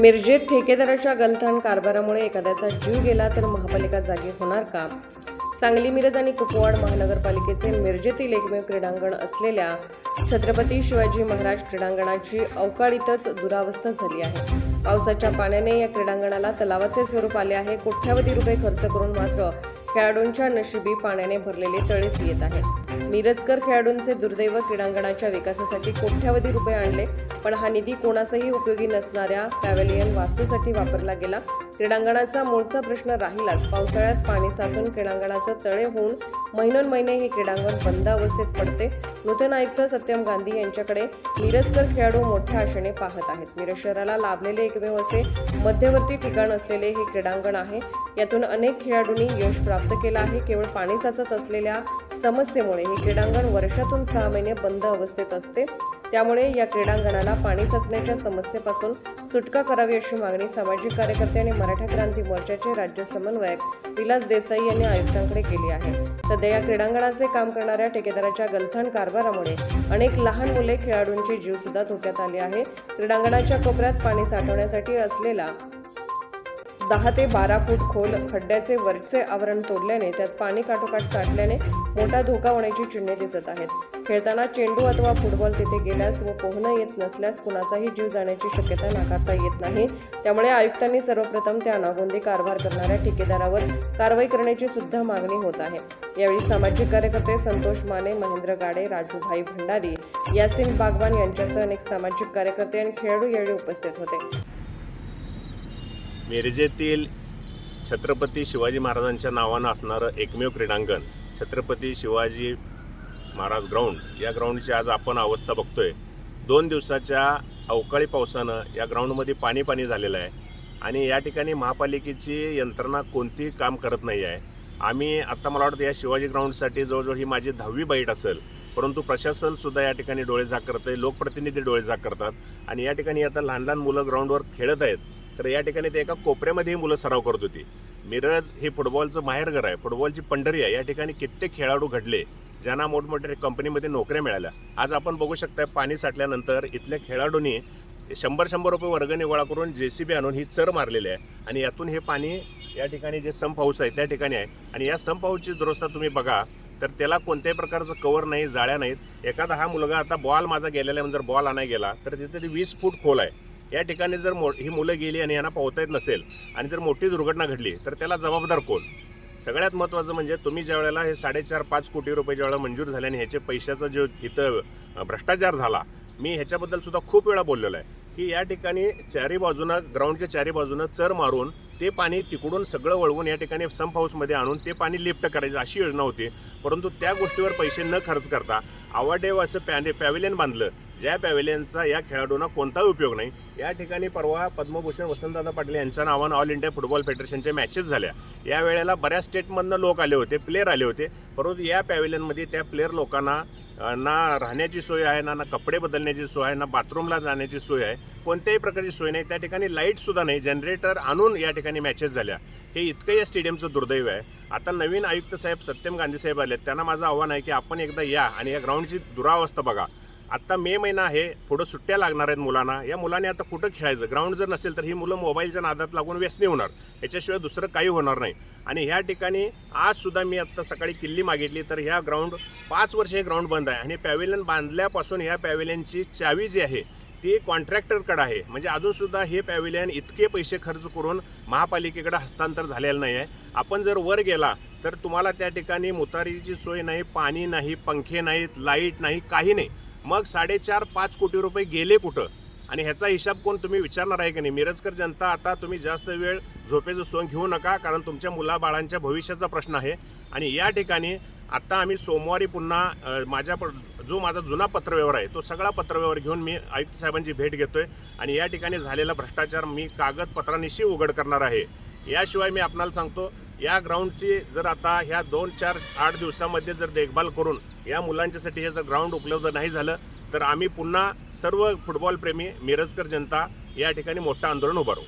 मिरजेत ठेकेदाराच्या गलथान कारभारामुळे एखाद्याचा जीव गेला तर महापालिका जागी होणार का? सांगली मिरज आणि कुपवाड महानगरपालिकेचे मिरजेतील एकमेव क्रीडांगण असलेल्या छत्रपती शिवाजी महाराज क्रीडांगणाची अवकाळीतच दुरावस्था झाली आहे. पावसाच्या पाण्याने या क्रीडांगणाला तलावाचे स्वरूप आले आहे. कोट्यावधी रुपये खर्च करून मात्र खेळाडूंच्या नशिबी पाण्याने भरलेले तळेच येत आहेत. मिरजकर खेळाडूंचे दुर्दैव क्रीडांगणाच्या विकासासाठी कोट्यावधी रुपये आणले पण हा निधी कोणाचाही उपयोगी नसणाऱ्या पॅव्हेलियन वास्तूसाठी वापरला गेला. क्रीडांगणाचा मूळचा प्रश्न राहिलाच. पावसाळ्यात पाणी साचून क्रीडांगणाचं तळे होऊन महिनोन महिने हे क्रीडांगण बंद अवस्थेत पडते. नूतन आयुक्त सत्यम गांधी यांच्याकडे मिरजकर खेळाडू मोठ्या आशेने पाहत आहेत. मिरज शहराला लाभलेले एकमेव असे मध्यवर्ती ठिकाण असलेले हे क्रीडांगण आहे. यातून अनेक खेळाडूंनी यश प्राप्त केलं आहे. केवळ पाणी साचत असलेल्या समस्येमुळे हे क्रीडांगण वर्षातून सहा महिने बंद अवस्थेत असते. त्यामुळे या क्रीडांगणाला पाणी साचण्याच्या समस्येपासून सुटका करावी अशी मागणी सामाजिक कार्यकर्ते आणि मराठा क्रांती मोर्चाचे राज्य समन्वयक विलास देसाई यांनी आयुक्तांकडे केली आहे. सध्या या क्रीडांगणाचे काम करणाऱ्या ठेकेदाराच्या गलथान कारभारामुळे अनेक लहान मुले खेळाडूंचे जीव सुद्धा धोक्यात आले आहे. क्रीडांगणाच्या कोपऱ्यात पाणी साठवण्यासाठी असलेला दहा ते बारा फूट खोल खड्ड्याचे वरचे आवरण तोडल्याने त्यात पाणी काठोकाठ साठल्याने मोठा धोका होण्याची चिन्हे दिसत आहेत. खेळताना चेंडू अथवा फुटबॉल तिथे गेल्यास व पोहणं येत नसल्यास कुणाचाही जीव जाण्याची शक्यता नाकारता येत नाही. त्यामुळे आयुक्तांनी सर्वप्रथम त्या अनागोंदी कारभार करणाऱ्या ठेकेदारावर कारवाई करण्याची सुद्धा मागणी होत आहे. यावेळी सामाजिक कार्यकर्ते संतोष माने महेंद्र गाडे राजूभाई भंडारी यासिन बागवान यांच्यासह अनेक सामाजिक कार्यकर्ते आणि खेळाडू यावेळी उपस्थित होते. मिरजेतील छत्रपती शिवाजी महाराजांच्या नावानं असणारं एकमेव क्रीडांगण छत्रपती शिवाजी महाराज ग्राउंड या ग्राउंडची आज आपण अवस्था बघतोय. दोन दिवसाच्या अवकाळी पावसानं या ग्राउंडमध्ये पाणी पाणी झालेलं आहे आणि या ठिकाणी महापालिकेची यंत्रणा कोणतीही काम करत नाही आहे. आम्ही आत्ता मला वाटतं या शिवाजी ग्राउंडसाठी जवळजवळ ही माझी दहावी बाईट असेल परंतु प्रशासनसुद्धा या ठिकाणी डोळे झाक करत आहे लोकप्रतिनिधी डोळेझाक करतात आणि या ठिकाणी आता लहान लहान मुलं ग्राउंडवर खेळत आहेत. तर या ठिकाणी ते एका कोपऱ्यामध्ये ही मुलं सराव करत होती. मिरज हे फुटबॉलचं माहेरघर आहे. फुटबॉलची पंढरी आहे. या ठिकाणी कित्येक खेळाडू घडले ज्यांना मोठमोठ्या कंपनीमध्ये नोकऱ्या मिळाल्या. आज आपण बघू शकता पाणी साठल्यानंतर इथल्या खेळाडूंनी शंभर शंभर रुपये वर्गणी गोळा करून जे सी बी आणून ही चर मारलेली आहे. आणि यातून हे पाणी या ठिकाणी जे संप हाऊस आहे त्या ठिकाणी आहे. आणि या संप हाऊसची दुरवस्था तुम्ही बघा तर त्याला कोणत्याही प्रकारचं कवर नाही जाळ्या नाहीत. एखादा हा मुलगा आता बॉल माझा गेलेला आहे, जर बॉल आणाय गेला तर तिथे ते वीस फूट खोल आहे. या ठिकाणी जर मो ही मुलं गेली आणि यांना पोहता येत नसेल आणि जर मोठी दुर्घटना घडली तर त्याला जबाबदार कोण? सगळ्यात महत्त्वाचं म्हणजे तुम्ही ज्या वेळेला हे साडेचार पाच कोटी रुपये ज्या वेळेला मंजूर झाले आणि ह्याचे पैशाचा जो इथं भ्रष्टाचार झाला मी ह्याच्याबद्दल सुद्धा खूप वेळा बोललेलो आहे की या ठिकाणी चारी बाजूनं ग्राउंडच्या चारी बाजूनं चर मारून ते पाणी तिकडून सगळं वळवून या ठिकाणी संप हाऊसमध्ये आणून ते पाणी लिफ्ट करायचं अशी योजना होती. परंतु त्या गोष्टीवर पैसे न खर्च करता आवाडेव असं पॅने पॅव्हिलियन बांधलं ज्या पॅव्हिलियनचा या खेळाडूंना कोणताही उपयोग नाही. या ठिकाणी परवा पद्मभूषण वसंतदादा पाटील यांच्या नावानं ऑल इंडिया फुटबॉल फेडरेशनच्या मॅचेस झाल्या. या वेळेला बऱ्याच स्टेटमधनं लोक आले होते प्लेयर आले होते. परंतु या पॅव्हिलियनमध्ये त्या प्लेयर लोकांना ना राहण्याची सोय आहे ना ना कपडे बदलण्याची सोय आहे ना बाथरूमला जाण्याची सोय आहे. कोणत्याही प्रकारची सोय नाही. त्या ठिकाणी लाईटसुद्धा नाही. जनरेटर आणून या ठिकाणी मॅचेस झाल्या. हे इतकं या स्टेडियमचं दुर्दैव आहे. आता नवीन आयुक्त साहेब सत्यम गांधी साहेब आले त्यांना माझं आव्हान आहे की आपण एकदा या आणि या ग्राउंडची दुरावस्था बघा. आत्ता मे महिना आहे पुढं सुट्ट्या लागणार आहेत मुलांना. या मुलांनी आता कुठं खेळायचं? ग्राउंड जर नसेल तर ही मुलं मोबाईलच्या नादात लागून व्यसनी होणार. याच्याशिवाय दुसरं काही होणार नाही. आणि ह्या ठिकाणी आजसुद्धा मी आत्ता सकाळी किल्ली मागितली तर ह्या ग्राउंड पाच वर्ष हे ग्राउंड बंद आहे. आणि पॅवेलियन बांधल्यापासून ह्या पॅवेलियनची चावी जी आहे ती कॉन्ट्रॅक्टरकडे आहे. म्हणजे अजूनसुद्धा हे पॅव्हिलियन इतके पैसे खर्च करून महापालिकेकडे हस्तांतर झालेलं नाही आहे. आपण जर वर गेला तर तुम्हाला त्या ठिकाणी मुतारीची सोय नाही पाणी नाही पंखे नाहीत लाइट नाही काही नाही. मग साडेचार पाच कोटी रुपये गेले कुठं? आणि ह्याचा हिशाब कोण तुम्ही विचारणार आहे की नाही? मिरजकर जनता आता तुम्ही जास्त वेळ झोपेचं सोंग घेऊ नका कारण तुमच्या मुलाबाळांच्या भविष्याचा प्रश्न आहे. आणि या ठिकाणी आत्ता आम्ही सोमवारी पुन्हा माझ्या प- जो माझा जुना पत्रव्यवहार आहे तो सगळा पत्रव्यवहार घेऊन मी आयुक्त साहेबांची भेट घेतो आहे आणि या ठिकाणी झालेला भ्रष्टाचार मी कागदपत्रांनिशी उघड करणार आहे. याशिवाय मी आपणाला सांगतो या ग्राउंडची जर आता ह्या दोन चार आठ दिवसामध्ये जर देखभाल करून या मुलांच्यासाठी हे जर ग्राउंड उपलब्ध नाही झालं तर आम्ही पुन्हा सर्व फुटबॉलप्रेमी मिरजकर जनता या ठिकाणी मोठं आंदोलन उभारू.